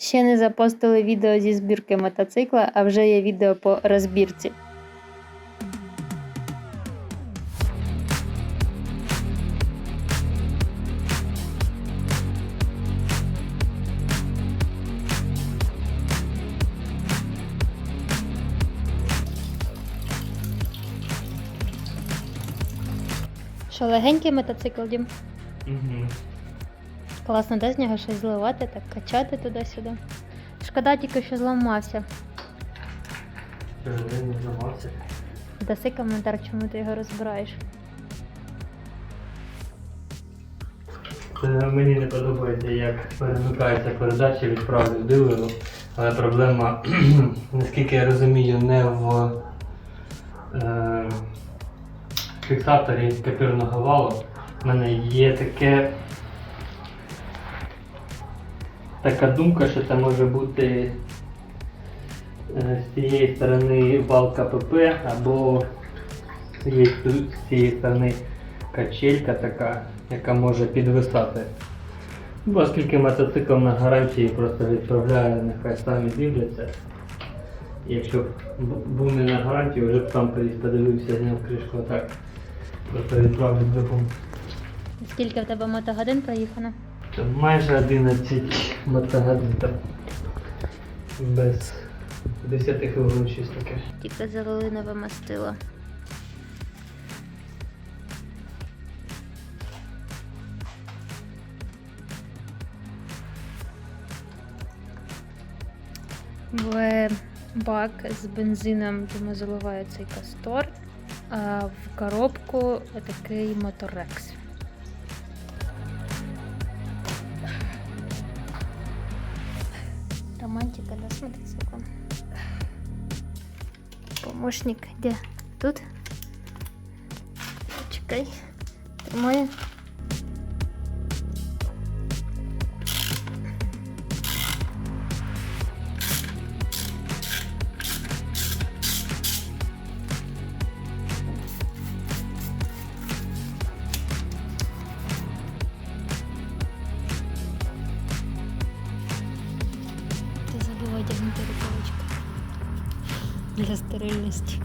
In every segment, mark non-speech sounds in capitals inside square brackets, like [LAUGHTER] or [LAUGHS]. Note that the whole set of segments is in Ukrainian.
Ще не запостили відео зі збірки мотоцикла, а вже є відео по розбірці. Що легенький мотоцикл, Дім? Угу. Класно, де з нього щось зливати, так качати туди-сюди. Шкода тільки, що зламався. Він не зламався. Даси коментар, чому ти його розбираєш. Це мені не подобається, як перемикаються передачі від правди в дилеру. Але проблема, [CLEARS THROAT] наскільки я розумію, не в е, фіксаторі копірного валу. У мене є таке. Така думка, що це може бути е, з цієї сторони вал КПП або з цієї, сторони качелька така, яка може підвисати. Оскільки мотоцикл на гарантії просто відправляє, нехай самі дивляться. Якщо б був не на гарантії, вже б сам приїзд подивився, зняв кришку так. Просто відправлю двигун. Скільки в тебе мотогодин проїхано? Це майже 11 мотогодин. Без 10 хвилин щось таке. Тільки залили нове мастило. В бак з бензином Дима заливає цей кастор, а в коробку такий моторекс. Романтика, да, с мотоциклом? Помощник где? Тут? Чекай. Тримаю. Ти одягнути рукавичку для стерильності.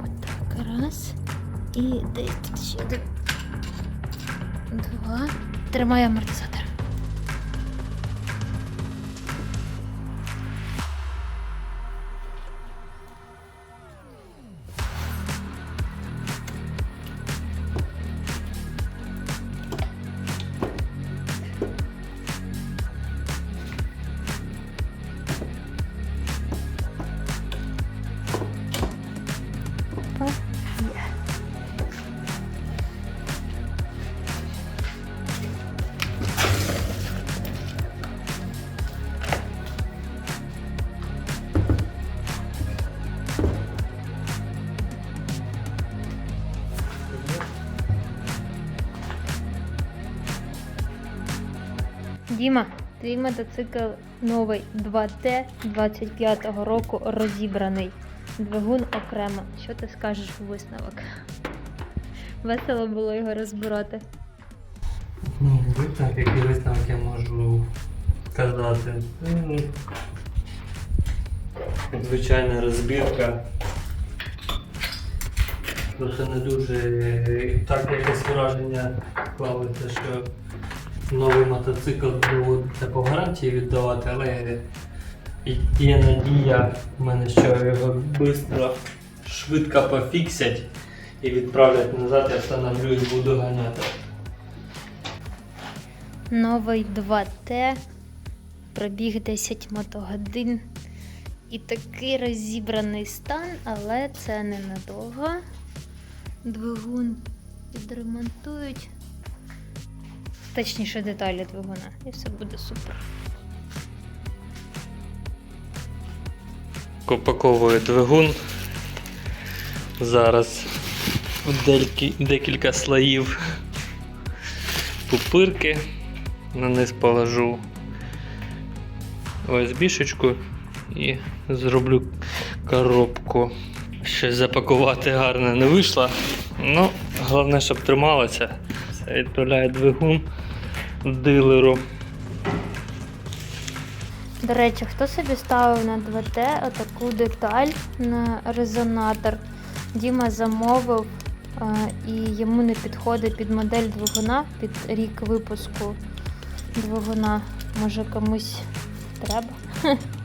Отак, раз. І десь тут ще один. Два. Тримай амортизатор. Діма, твій мотоцикл новий 2T 25-го року розібраний. Двигун окремо. Що ти скажеш у висновок? Весело було його розбирати. Ну, висновок, який висновок я можу сказати. Звичайна розбірка. Просто не дуже так якесь враження склалося, що новий мотоцикл доводиться по гарантії віддавати, але є надія в мене, що його швидко, швидко пофіксять і відправлять назад, я встановлю і буду ганяти. Новий 2T, пробіг 10 мотогодин. І такий розібраний стан, але це ненадовго. Двигун відремонтують. Точніше деталі двигуна. І все буде супер. Упаковую двигун. Зараз декілька слоїв пупирки. На низ положу ОСБ-шечку і зроблю коробку. Щось запакувати гарно не вийшло. Ну, головне, щоб трималося. Все, відправляю двигун дилеру. До речі, хто собі ставив на 2Т отаку деталь на резонатор? Діма замовив а, і йому не підходить під модель двигуна, під рік випуску двигуна. Може комусь треба? [LAUGHS]